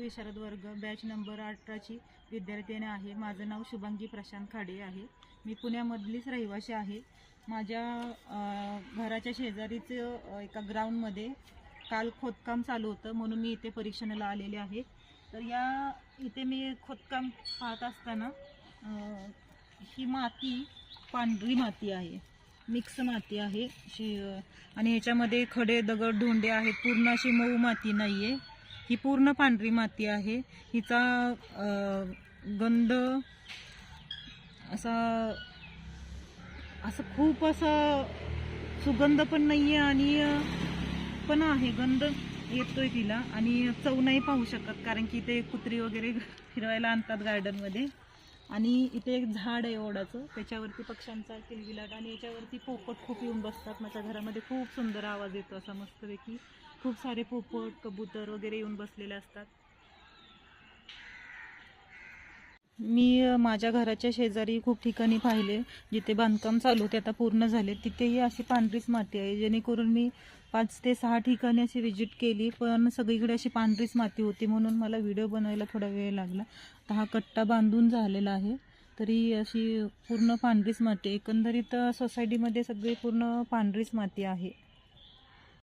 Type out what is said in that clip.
विशारद वर्ग batch number अठराची विद्यार्थिनी आहे. माझं नाव शुभांगी प्रशांत खाडे आहे. मी पुण्यामधलीच रहिवाशी आहे. माझ्या घराच्या शेजारीचं एका ग्राउंडमध्ये काल खोदकाम चालू होतं. म्हणून मी इथे परीक्षणाला आलेले आहे. तर या इथे मी खोदकाम पाहत असताना ही माती पांढरी माती आहे. मिक्स माती आहे. शी आणि ह्याच्यामध्ये खडे दगड धोंडे आहेत. पूर्ण अशी मऊ माती नाही आहे ही पूर्ण पांढरी माती आहे. हिचा गंध असा असं खूप असं सुगंध पण नाही आहे आणि पण आहे गंध येतोय तिला. आणि चव नाही पाहू शकत कारण की इथे कुत्री वगैरे फिरवायला आणतात गार्डनमध्ये आणि इथे एक झाड आहे ओढाचं. त्याच्यावरती पक्ष्यांचा किलबिलाट आणि याच्यावरती पोपट खूप येऊन बसतात. माझ्या घरामध्ये खूप सुंदर आवाज येतो असा मस्तपैकी. खूप सारे पोपट कबूतर वगैरे येऊन बसलेले असतात. मी माझ्या घराच्या शेजारी खूप ठिकाणी पाहिले जिथे बांधकाम चालू होते आता पूर्ण झाले. तिथेही अशी पांढरीच माती आहे जेणेकरून मी पाच ते सहा ठिकाणी अशी विजिट केली पण सगळीकडे अशी पांढरीच माती होती म्हणून मला व्हिडिओ बनवायला थोडा वेळ लागला. तर हा कट्टा बांधून झालेला आहे तरी अशी पूर्ण पांढरीच माती एकंदरीत सोसायटीमध्ये सगळी पूर्ण पांढरीच माती आहे.